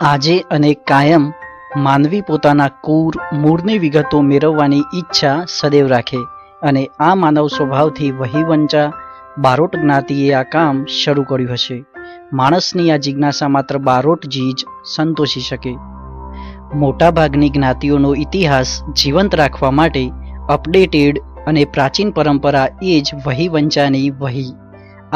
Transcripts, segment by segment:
આજે અને કાયમ માનવી પોતાના કુર, મૂળની વિગતો મેળવવાની ઈચ્છા સદૈવ રાખે અને આ માનવ સ્વભાવથી વહીવંચા બારોટ જ્ઞાતિએ આ કામ શરૂ કર્યું હશે. માણસની આ જિજ્ઞાસા માત્ર બારોટજી જ સંતોષી શકે. મોટાભાગની જ્ઞાતિઓનો ઇતિહાસ જીવંત રાખવા માટે અપડેટેડ અને પ્રાચીન પરંપરા એ જ વહીવંચાની વહી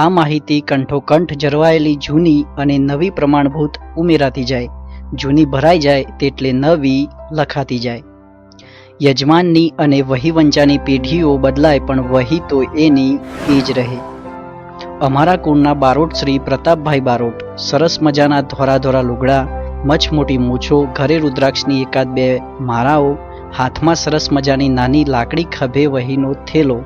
આ માહિતી કંઠોકંઠ જરવાયેલી જૂની અને નવી પ્રમાણભૂત ઉમેરાતી જાય. જૂની ભરાઈ જાય તેટલે નવી લખાતી જાય. યજમાનની અને વહીવંચાની પેઢીઓ બદલાય પણ વહી તો એની એ જ રહે. અમારા કુળના બારોટ શ્રી પ્રતાપભાઈ બારોટ, સરસ મજાના ધોરા ધોરા લુગડા મચમોટી મૂછો, ઘરે રુદ્રાક્ષની એકાદ બે મારાઓ હાથમાં સરસ મજાની નાની લાકડી ખભે વહીનો થેલો,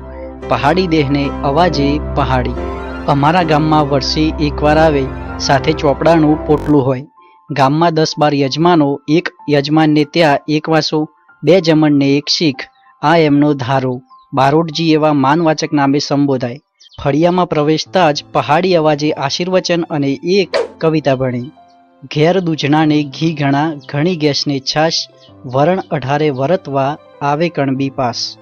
પહાડી દેહને અવાજે પહાડી. અમારા ગામમાં વર્ષે એકવાર આવે, સાથે ચોપડાનું પોટલું હોય. ગામમાં દસ બાર યજમાનો, એક યજમાનને ત્યાં એક વાસો, બે જમણને એક શીખ, આ એમનો ધારો. બારોટજી એવા માનવાચક નામે સંબોધાય. ફળિયામાં પ્રવેશતા જ પહાડી અવાજે આશીર્વચન અને એક કવિતા ભણી. ઘેર દૂજણાને ઘી ઘણા, ઘણી ગેસને છાશ, વરણ અઢારે વરતવા, આવે કણબી પાસ.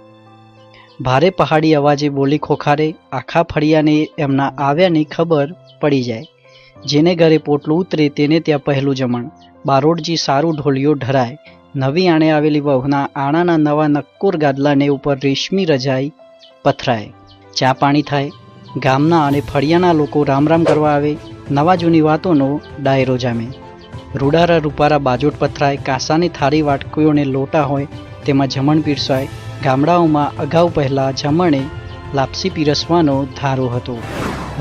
ભારે પહાડી અવાજે બોલી ખોખારે, આખા ફળિયાને એમના આવ્યાની ખબર પડી જાય. જેને ઘરે પોટલું ઉતરે તેને ત્યાં પહેલું જમણ. બારોટજી સારું ઢોલિયો ઢરાય. નવી આણે આવેલી વહુના આણાના નવા નક્કોર ગાદલાને ઉપર રેશમી રજાઈ પથરાય. ચા પાણી થાય. ગામના અને ફળિયાના લોકો રામ રામ કરવા આવે. નવા જૂની વાતોનો ડાયરો જામે. રૂડારા રૂપારા બાજોટ પથરાય. કાંસાની થારી વાટકીઓને લોટા હોય. તેમાં જમણ પીરસાય ગામડાઓમાં અગાઉ પહેલાં જમણે લાપસી પીરસવાનો ધારો હતો.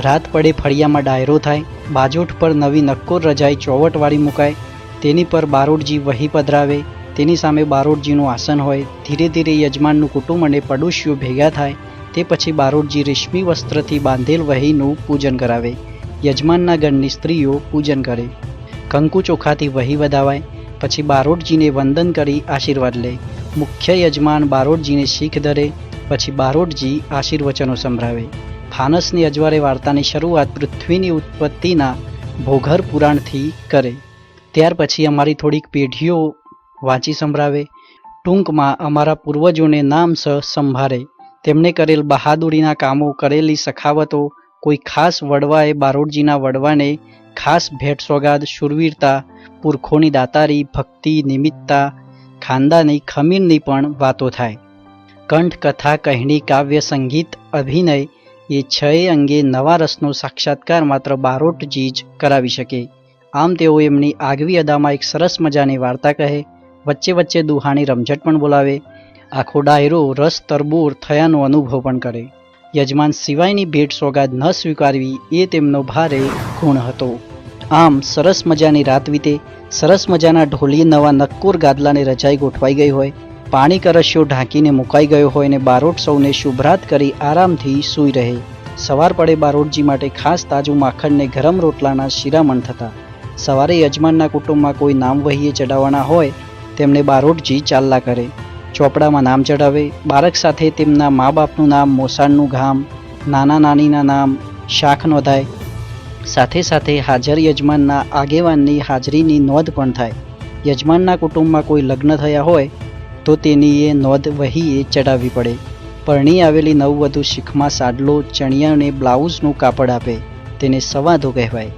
રાત પડે ફળિયામાં ડાયરો થાય બાજોઠ પર નવી નક્કોર રજાઈ ચોવટવાળી મુકાય, તેની પર બારોટજી વહી પધરાવે, તેની સામે બારોટજીનું આસન હોય, ધીરે ધીરે યજમાનનું કુટુંબ અને પડોશીઓ ભેગા થાય, તે પછી બારોટજી રેશમી વસ્ત્રથી બાંધેલ વહીનું પૂજન કરાવે. યજમાનના ગણની સ્ત્રીઓ પૂજન કરે. કંકુ ચોખાથી વહી વધાવાય, પછી બારોટજીને વંદન કરી આશીર્વાદ લે. મુખ્ય યજમાન બારોટજીને શીખ ધરે, પછી બારોટજી આશીર્વચનો સંભળાવે. ફાનસની અજવારે વાર્તાની શરૂઆત પૃથ્વીની ઉત્પત્તિના ભોગર પુરાણથી કરે. ત્યાર પછી અમારી થોડીક પેઢીઓ વાંચી સંભળાવે. ટૂંકમાં અમારા પૂર્વજોને નામ સ સંભાળે તેમણે કરેલ બહાદુરીના કામો, કરેલી સખાવતો, કોઈ ખાસ વડવાએ બારોટજીના વડવાને ખાસ ભેટ સોગાદ, શૂરવીરતા, પુરખોની દાતારી, ભક્તિ નિમિત્તા ખાનદાની ખમીરની પણ વાતો થાય. કંઠ કથા, કહેણી, કાવ્ય, સંગીત, અભિનય એ છએ અંગે નવા રસનો સાક્ષાત્કાર માત્ર બારોટજી જ કરાવી શકે. આમ તેઓ એમની આગવી અદામાં એક સરસ મજાની વાર્તા કહે, વચ્ચે વચ્ચે દુહાણી રમઝટ પણ બોલાવે, આખો ડાયરો રસ, તરબૂર, થયાનો અનુભવ પણ કરે. યજમાન સિવાયની ભેટ સોગાદ ન સ્વીકારવી એ તેમનો ભારે ગુણ હતો. આમ સરસ મજાની રાત વીતે, સરસ મજાના ઢોલી નવા નક્કોર ગાદલાને રજાઈ ગોઠવાઈ ગઈ હોય, પાણી કરશ્યો ઢાંકીને મુકાઈ ગયો હોય ને બારોટ સૌને શુભરાત કરી આરામથી સૂઈ રહે. સવાર પડે બારોટજી માટે ખાસ તાજું માખણને ગરમ રોટલાના શિરામણ થતા. સવારે યજમાનના કુટુંબમાં કોઈ નામ વહીએ ચડાવવાના હોય, તેમને બારોટજી ચાલલા કરે. ચોપડામાં નામ ચડાવે બાળક સાથે તેમના મા બાપનું નામ મોસાળનું ગામ, નાના નાનીના નામ, શાખ નોંધાય સાથે સાથે હાજર યજમાનના આગેવાનની હાજરીની નોંધ પણ થાય. યજમાનના કુટુંબમાં કોઈ લગ્ન થયા હોય, તો તેની એ નોંધ વહીએ ચડાવવી પડે. પરણી આવેલી નવવધુ શીખમાં સાડલો, ચણિયા અને બ્લાઉઝનું કાપડ આપે. તેને સવાધો કહેવાય.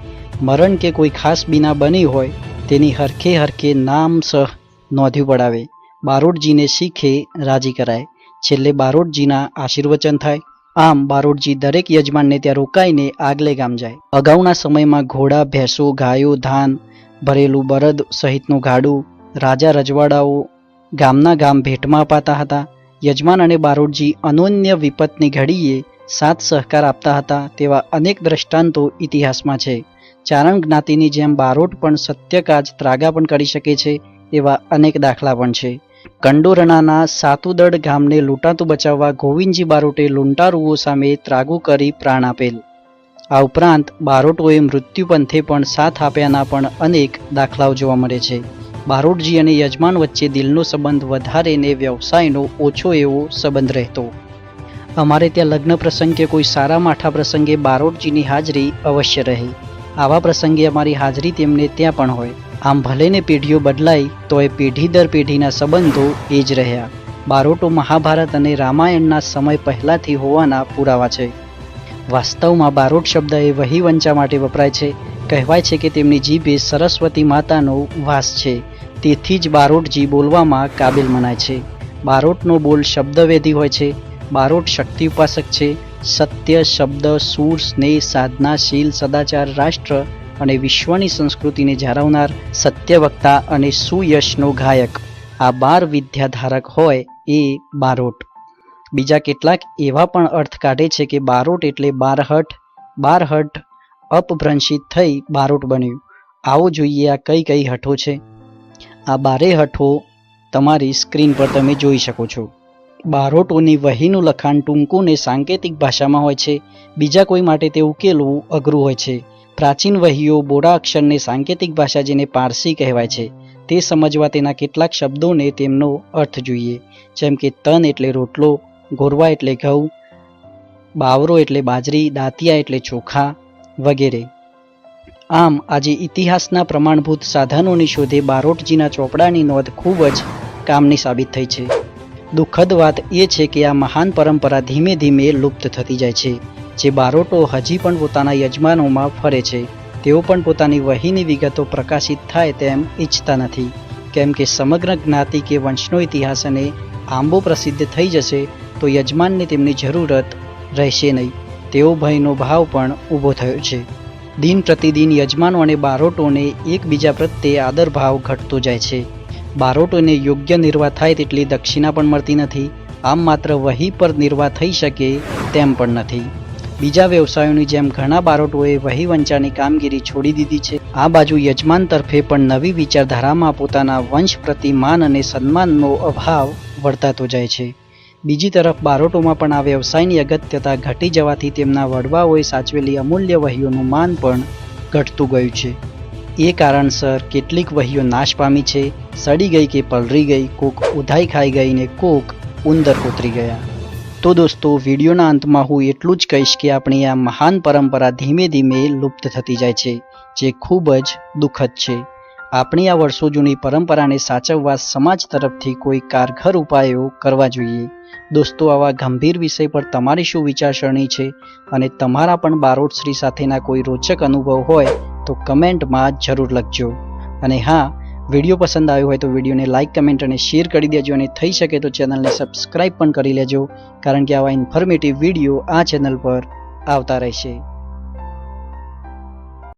મરણ કે કોઈ ખાસ બીના બની હોય, તેની હરખે હરખે નામ સહ નોંધ્યું પડાવે. બારોટજીને શીખે રાજી કરાય. છેલ્લે બારોટજીના આશીર્વચન થાય. આમ બારોટજી દરેક યજમાનને ત્યાં રોકાઈને આગલે ગામ જાય. અગાઉના સમયમાં ઘોડા, ભેંસો, ગાયો, ધાન, ભરેલું બળદ સહિતનું ગાડું રાજા રજવાડાઓ ગામના ગામ ભેટમાં અપાતા હતા. યજમાન અને બારોટજી અનોન્ય વિપતની ઘડીએ સાથ સહકાર આપતા હતા તેવા અનેક દ્રષ્ટાંતો ઇતિહાસમાં છે. ચારણ જ્ઞાતિની જેમ બારોટ પણ સત્યકાજ ત્રાગા પણ કરી શકે છે એવા અનેક દાખલા પણ છે. કંડોરણાના સાતુદડ ગામને લૂંટાતું બચાવવા ગોવિંદજી બારોટે લૂંટારુઓ સામે ત્રાગુ કરી પ્રાણ આપેલ. આ ઉપરાંત બારોટોએ મૃત્યુપંથે પણ સાથ આપ્યાના પણ અનેક દાખલાઓ જોવા મળે છે. બારોટજી અને યજમાન વચ્ચે દિલનો સંબંધ વધારે ને વ્યવસાયનો ઓછો એવો સંબંધ રહેતો. અમારે ત્યાં લગ્ન પ્રસંગ કોઈ સારા માઠા પ્રસંગે બારોટજીની હાજરી અવશ્ય રહે. આવા પ્રસંગે અમારી હાજરી તેમને ત્યાં પણ હોય. આમ ભલેને પેઢીઓ બદલાઈ તો એ પેઢી દર પેઢીના સંબંધો એ જ રહ્યા. બારોટો મહાભારત અને રામાયણના સમય પહેલાંથી હોવાના પુરાવા છે. વાસ્તવમાં બારોટ શબ્દ એ વહીવંચા માટે વપરાય છે. કહેવાય છે કે તેમની જીભે સરસ્વતી માતાનો વાસ છે. તેથી જ બારોટજી બોલવામાં કાબિલ મનાય છે. બારોટનો બોલ શબ્દવેધી હોય છે. બારોટ શક્તિ ઉપાસક છે. સત્ય, શબ્દ, સૂર, સ્નેહ, સાધના, શીલ, સદાચાર, રાષ્ટ્ર અને વિશ્વની સંસ્કૃતિને જાળવનાર સત્યવક્તા અને સુયશનો ગાયક. આ બાર વિદ્યાધારક હોય એ બારોટ. બીજા કેટલાક એવા પણ અર્થ કાઢે છે કે બારોટ એટલે બારહટ બારહટ અપભ્રંશિત થઈ બારોટ બન્યું. આવો જોઈએ આ કઈ કઈ હઠો છે. આ બારે હઠો તમારી સ્ક્રીન પર તમે જોઈ શકો છો. બારોટોની વહીનું લખાણ ટૂંકું ને સાંકેતિક ભાષામાં હોય છે. બીજા કોઈ માટે તે ઉકેલવું અઘરું હોય છે. પ્રાચીન વહીઓ બોડા અક્ષરને સાંકેતિક ભાષા જેને પારસી કહેવાય છે, તે સમજવા તેના કેટલાક શબ્દોને તેમનો અર્થ જોઈએ, જેમ કે તન એટલે રોટલો, ગોરવા એટલે ઘઉં, બાવરો એટલે બાજરી, દાંતિયા એટલે ચોખા વગેરે. આમ, આજે ઇતિહાસના પ્રમાણભૂત સાધનોની શોધે બારોટજીના ચોપડાની નોંધ ખૂબ જ કામની સાબિત થઈ છે. દુઃખદ વાત એ છે કે આ મહાન પરંપરા ધીમે ધીમે લુપ્ત થતી જાય છે. જે બારોટો હજી પણ પોતાના યજમાનોમાં ફરે છે. તેઓ પણ પોતાની વહીની વિગતો પ્રકાશિત થાય તેમ ઈચ્છતા નથી. કેમ કે સમગ્ર જ્ઞાતિ કે વંશનો ઇતિહાસ અને આંબો પ્રસિદ્ધ થઈ જશે, તો યજમાનને તેમની જરૂરત રહેશે નહીં. તેવો ભયનો ભાવ પણ ઊભો થયો છે. દિન પ્રતિદિન યજમાનો અને બારોટોને એકબીજા પ્રત્યે આદરભાવ ઘટતો જાય છે. બારોટોને યોગ્ય નિર્વાહ થાય તેટલી દક્ષિણા પણ મળતી નથી. આમ માત્ર વહી પર નિર્વાહ થઈ શકે તેમ પણ નથી. બીજા વ્યવસાયોની જેમ ઘણા બારોટોએ વહી વંચાની કામગીરી છોડી દીધી છે. આ બાજુ યજમાન તરફે પણ નવી વિચારધારામાં પોતાના વંશ પ્રતિ માન અને સન્માનનો અભાવ વર્તાતો જાય છે. બીજી તરફ બારોટોમાં પણ આ વ્યવસાયની અગત્યતા ઘટી જવાથી તેમના વડવાઓએ સાચવેલી અમૂલ્ય વહીઓનું માન પણ ઘટતું ગયું છે. એ કારણસર કેટલીક વહીઓ નાશ પામી છે. સડી ગઈ કે પલરી ગઈ, કોક ઉધાઈ ખાઈ ગઈ ને કોક ઉંદર કોતરી ગયા. તો દોસ્તો, વિડીયોના અંતમાં હું એટલું જ કહીશ કે આપણી આ મહાન પરંપરા ધીમે ધીમે લુપ્ત થતી જાય છે, જે ખૂબ જ દુઃખદ છે. આપણી આ વર્ષો જૂની પરંપરાને સાચવવા સમાજ તરફથી કોઈ કારગર ઉપાયો કરવા જોઈએ. દોસ્તો, આવા ગંભીર વિષય પર તમારી શું વિચારસરણી છે અને તમારા પણ બારોટશ્રી સાથેના કોઈ રોચક અનુભવ હોય તો કમેન્ટમાં જરૂર લખજો. અને હા વીડિયો પસંદ આવ્યો હોય તો વિડીયોને લાઇક કમેન્ટ અને શેર કરી દેજો અને થઈ શકે તો ચેનલને સબસ્ક્રાઇબ પણ કરી લેજો, કારણ કે આવા ઇન્ફોર્મેટિવ વીડિયો આ ચેનલ પર આવતા રહેશે.